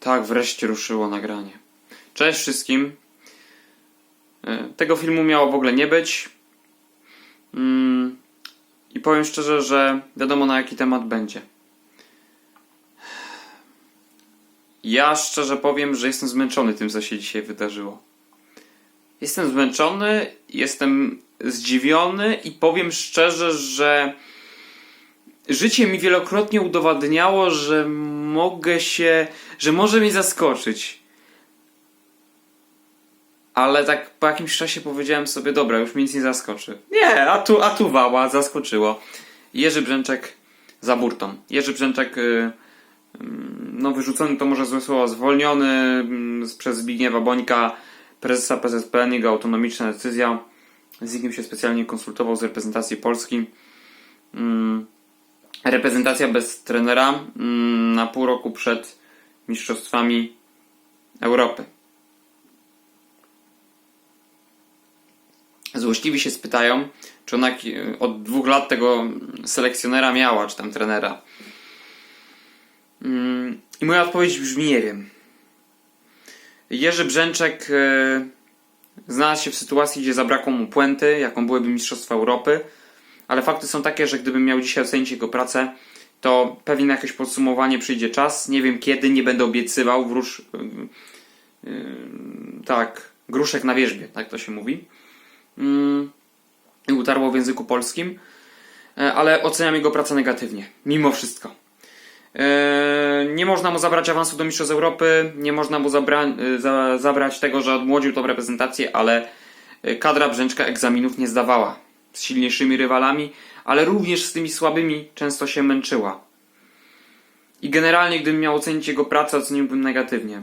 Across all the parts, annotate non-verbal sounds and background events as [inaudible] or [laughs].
Tak, wreszcie ruszyło nagranie. Cześć wszystkim. E, Tego filmu miało w ogóle nie być. Mm, I powiem szczerze, że wiadomo na jaki temat będzie. Ja szczerze powiem, że jestem zmęczony tym, co się dzisiaj wydarzyło. Jestem zmęczony, jestem zdziwiony i powiem szczerze, że życie mi wielokrotnie udowadniało, że mogę się, że może mnie zaskoczyć. Ale tak po jakimś czasie powiedziałem sobie, dobra, już mnie nic nie zaskoczy. Nie, a tu, a tu wała, zaskoczyło. Jerzy Brzęczek za burtą. Jerzy Brzęczek, y, mm, no wyrzucony to może złe słowo, zwolniony mm, przez Zbigniewa Bońka, prezesa PZPN, jego autonomiczna decyzja. Z nikim się specjalnie konsultował z reprezentacji Polski. Reprezentacja bez trenera mm, na pół roku przed Mistrzostwami Europy. Złośliwi się spytają, czy ona od dwóch lat tego selekcjonera miała, czy tam trenera. Mm, I moja odpowiedź brzmi nie wiem. Jerzy Brzęczek e, znalazł się w sytuacji, gdzie zabrakło mu puenty, jaką byłyby Mistrzostwa Europy, ale fakty są takie, że gdybym miał dzisiaj ocenić jego pracę, to pewnie na jakieś podsumowanie przyjdzie czas. Nie wiem kiedy, nie będę obiecywał. Wróż, yy, yy, tak, gruszek na wierzbie, tak to się mówi. Yy, I utarło w języku polskim, Yy, ale oceniam jego pracę negatywnie, mimo wszystko. Yy, nie można mu zabrać awansu do Mistrzostw Europy, nie można mu zabra- yy, za- zabrać tego, że odmłodził tą reprezentację, ale yy, kadra Brzęczka egzaminów nie zdawała z silniejszymi rywalami, ale również z tymi słabymi często się męczyła. I generalnie, gdybym miał ocenić jego pracę, oceniłbym negatywnie.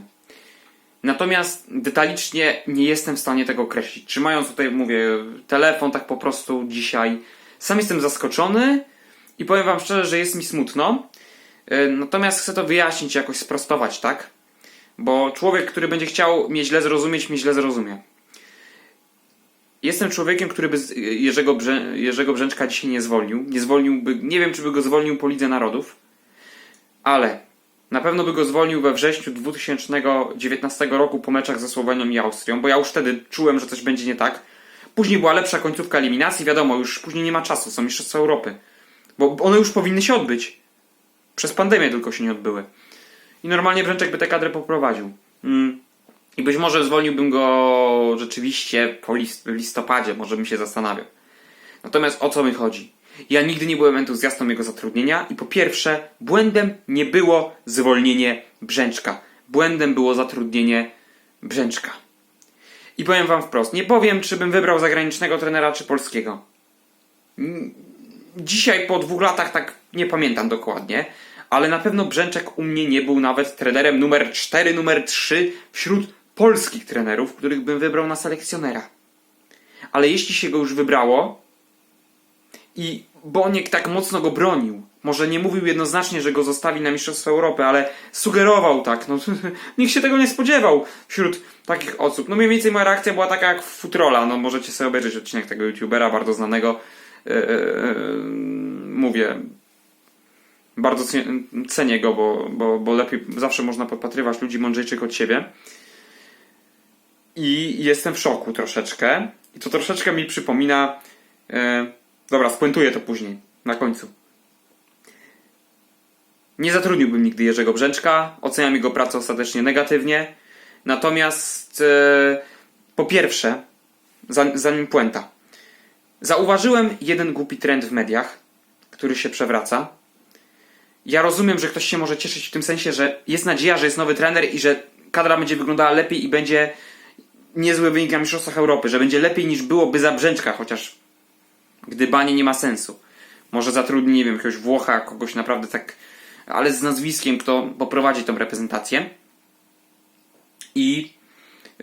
Natomiast detalicznie nie jestem w stanie tego określić. Trzymając tutaj, mówię, telefon tak po prostu dzisiaj, sam jestem zaskoczony i powiem Wam szczerze, że jest mi smutno. Yy, Natomiast chcę to wyjaśnić, jakoś sprostować, tak? Bo człowiek, który będzie chciał mnie źle zrozumieć, mnie źle zrozumie. Jestem człowiekiem, który by Jerzego, Brze- Jerzego Brzęczka dzisiaj nie zwolnił. Nie zwolniłby, nie wiem, czy by go zwolnił po Lidze Narodów, ale na pewno by go zwolnił we wrześniu 2019 roku po meczach ze Słowenią i Austrią, bo ja już wtedy czułem, że coś będzie nie tak. Później była lepsza końcówka eliminacji, wiadomo, już później nie ma czasu, są Mistrzostwa Europy. Bo one już powinny się odbyć. Przez pandemię tylko się nie odbyły. I normalnie Brzęczek by tę kadrę poprowadził. Mm. I być może zwolniłbym go rzeczywiście po list- listopadzie, może bym się zastanawiał. Natomiast o co mi chodzi? Ja nigdy nie byłem entuzjastą jego zatrudnienia i po pierwsze, błędem nie było zwolnienie Brzęczka. Błędem było zatrudnienie Brzęczka. I powiem wam wprost, nie powiem, czy bym wybrał zagranicznego trenera, czy polskiego. Dzisiaj po dwóch latach tak nie pamiętam dokładnie, ale na pewno Brzęczek u mnie nie był nawet trenerem numer 4, numer 3 wśród polskich trenerów, których bym wybrał na selekcjonera. Ale jeśli się go już wybrało i Boniek tak mocno go bronił, może nie mówił jednoznacznie, że go zostawi na Mistrzostwo Europy, ale sugerował tak, no [laughs] nikt się tego nie spodziewał wśród takich osób. No mniej więcej moja reakcja była taka jak Futrola, no możecie sobie obejrzeć odcinek tego youtubera bardzo znanego, Eee, mówię, bardzo cenię, cenię go, bo, bo, bo lepiej zawsze można podpatrywać ludzi mądrzejszych od siebie. I jestem w szoku troszeczkę. I to troszeczkę mi przypomina. E, dobra, spuentuję to później, na końcu. Nie zatrudniłbym nigdy Jerzego Brzęczka. Oceniam jego pracę ostatecznie negatywnie. Natomiast e, po pierwsze, za- zanim puenta. Zauważyłem jeden głupi trend w mediach, który się przewraca. Ja rozumiem, że ktoś się może cieszyć w tym sensie, że jest nadzieja, że jest nowy trener i że kadra będzie wyglądała lepiej i będzie niezły wynik na Mistrzostwach Europy, że będzie lepiej niż byłoby za Brzęczka, chociaż gdybanie nie ma sensu. Może zatrudni, nie wiem, jakiegoś Włocha, kogoś naprawdę tak, ale z nazwiskiem, kto poprowadzi tą reprezentację. I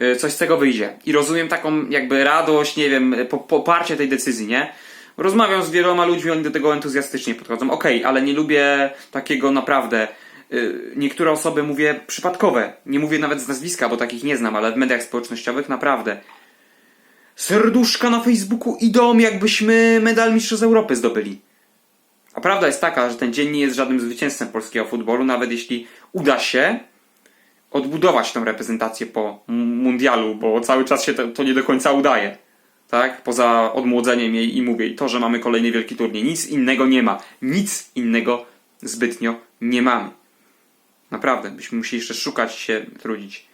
y, coś z tego wyjdzie. I rozumiem taką jakby radość, nie wiem, po- poparcie tej decyzji, nie? Rozmawiam z wieloma ludźmi, oni do tego entuzjastycznie podchodzą. Okej, ale nie lubię takiego naprawdę. Y, Niektóre osoby mówię przypadkowe. Nie mówię nawet z nazwiska, bo takich nie znam, ale w mediach społecznościowych naprawdę. Serduszka na Facebooku idą, jakbyśmy medal Mistrzostw Europy zdobyli. A prawda jest taka, że ten dzień nie jest żadnym zwycięzcem polskiego futbolu, nawet jeśli uda się odbudować tą reprezentację po mundialu, bo cały czas się to, to nie do końca udaje. Tak? Poza odmłodzeniem jej i mówię, i to, że mamy kolejny wielki turniej. Nic innego nie ma. Nic innego zbytnio nie mamy. Naprawdę, byśmy musieli jeszcze szukać się, trudzić.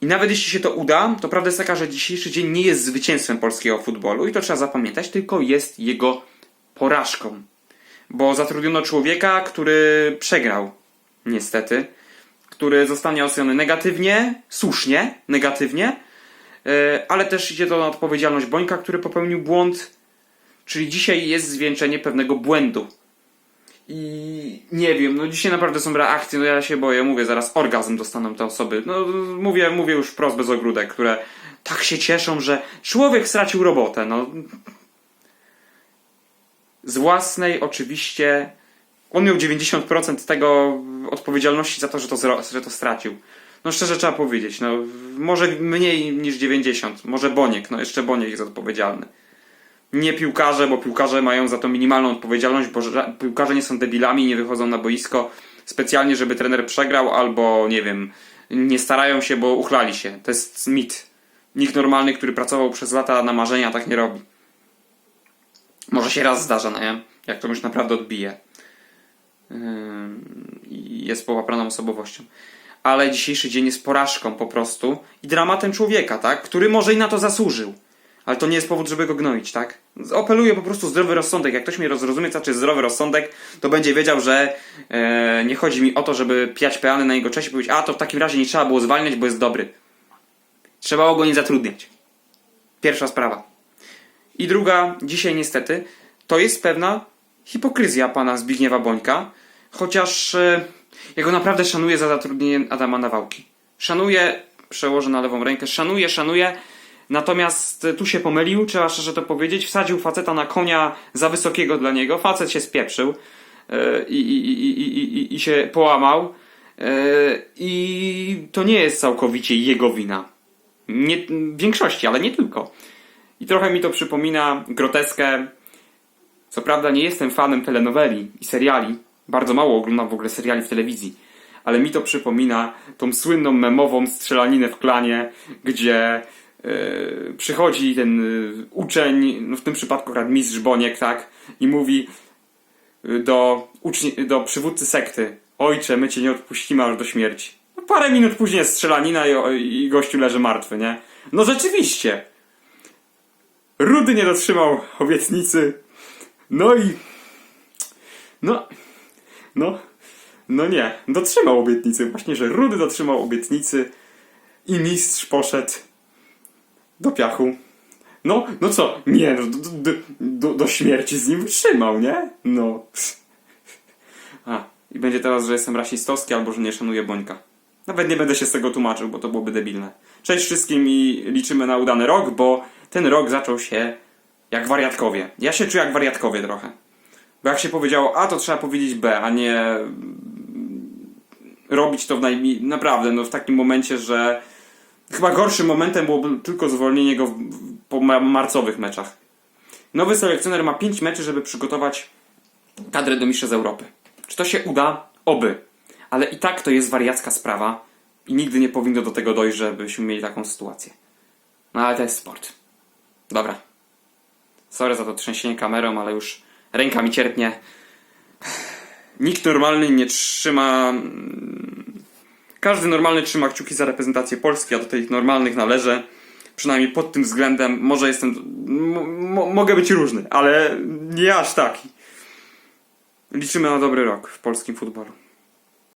I nawet jeśli się to uda, to prawda jest taka, że dzisiejszy dzień nie jest zwycięstwem polskiego futbolu i to trzeba zapamiętać, tylko jest jego porażką. Bo zatrudniono człowieka, który przegrał, niestety, który zostanie oceniony negatywnie, słusznie, negatywnie, e, ale też idzie to na odpowiedzialność Bońka, który popełnił błąd, czyli dzisiaj jest zwieńczenie pewnego błędu. I nie wiem, no dzisiaj naprawdę są reakcje, no ja się boję, mówię, zaraz orgazm dostaną te osoby. No mówię, mówię już wprost bez ogródek, które tak się cieszą, że człowiek stracił robotę, no. Z własnej oczywiście, on miał 90% tego odpowiedzialności za to, że to, że to stracił. No szczerze trzeba powiedzieć, no może mniej niż 90, może Boniek, no jeszcze Boniek jest odpowiedzialny nie piłkarze, bo piłkarze mają za to minimalną odpowiedzialność, bo piłkarze nie są debilami, nie wychodzą na boisko specjalnie, żeby trener przegrał, albo nie wiem, nie starają się, bo uchlali się. To jest mit. Nikt normalny, który pracował przez lata na marzenia, tak nie robi. Może się raz zdarza, no nie? Jak to już naprawdę odbije. I jest połapraną osobowością. Ale dzisiejszy dzień jest porażką po prostu i dramatem człowieka, tak? Który może i na to zasłużył. Ale to nie jest powód, żeby go gnoić, tak? Apeluję po prostu zdrowy rozsądek. Jak ktoś mnie zrozumie, co znaczy zdrowy rozsądek, to będzie wiedział, że e, nie chodzi mi o to, żeby pijać peany na jego cześć i powiedzieć, a to w takim razie nie trzeba było zwalniać, bo jest dobry. Trzeba było go nie zatrudniać. Pierwsza sprawa. I druga, dzisiaj niestety, to jest pewna hipokryzja pana Zbigniewa Bońka, chociaż e, ja go naprawdę szanuję za zatrudnienie Adama Nawałki. Szanuję, przełożę na lewą rękę, szanuję, szanuję, Natomiast tu się pomylił, trzeba szczerze to powiedzieć. Wsadził faceta na konia za wysokiego dla niego. Facet się spieprzył e, i, i, i, i, i, się połamał. E, I to nie jest całkowicie jego wina. Nie, w większości, ale nie tylko. I trochę mi to przypomina groteskę. Co prawda nie jestem fanem telenoweli i seriali. Bardzo mało oglądam w ogóle seriali w telewizji. Ale mi to przypomina tą słynną memową strzelaninę w klanie, gdzie przychodzi ten yy, uczeń, no w tym przypadku akurat mistrz Boniek, tak, i mówi yy, do, do przywódcy sekty, ojcze, my cię nie odpuścimy aż do śmierci. No, parę minut później strzelanina i, i gościu leży martwy, nie? No rzeczywiście. Rudy nie dotrzymał obietnicy. No i... No... No... No nie, dotrzymał obietnicy. Właśnie, że Rudy dotrzymał obietnicy i mistrz poszedł do piachu. No, no co? Nie, no, do, do, do, do śmierci z nim wytrzymał, nie? No. A, i będzie teraz, że jestem rasistowski albo że nie szanuję Bońka. Nawet nie będę się z tego tłumaczył, bo to byłoby debilne. Cześć wszystkim i liczymy na udany rok, bo ten rok zaczął się jak wariatkowie. Ja się czuję jak wariatkowie trochę. Bo jak się powiedziało A, to trzeba powiedzieć B, a nie robić to w najmi... Naprawdę, no w takim momencie, że Chyba gorszym momentem byłoby tylko zwolnienie go po ma- marcowych meczach. Nowy selekcjoner ma 5 meczy, żeby przygotować kadrę do Mistrzostw Europy. Czy to się uda? Oby. Ale i tak to jest wariacka sprawa i nigdy nie powinno do tego dojść, żebyśmy mieli taką sytuację. No ale to jest sport. Dobra. Sorry za to trzęsienie kamerą, ale już ręka mi cierpnie. Nikt normalny nie trzyma każdy normalny trzyma kciuki za reprezentację Polski, a do tych normalnych należę. Przynajmniej pod tym względem. Może jestem. mogę być różny, ale nie aż taki. Liczymy na dobry rok w polskim futbolu.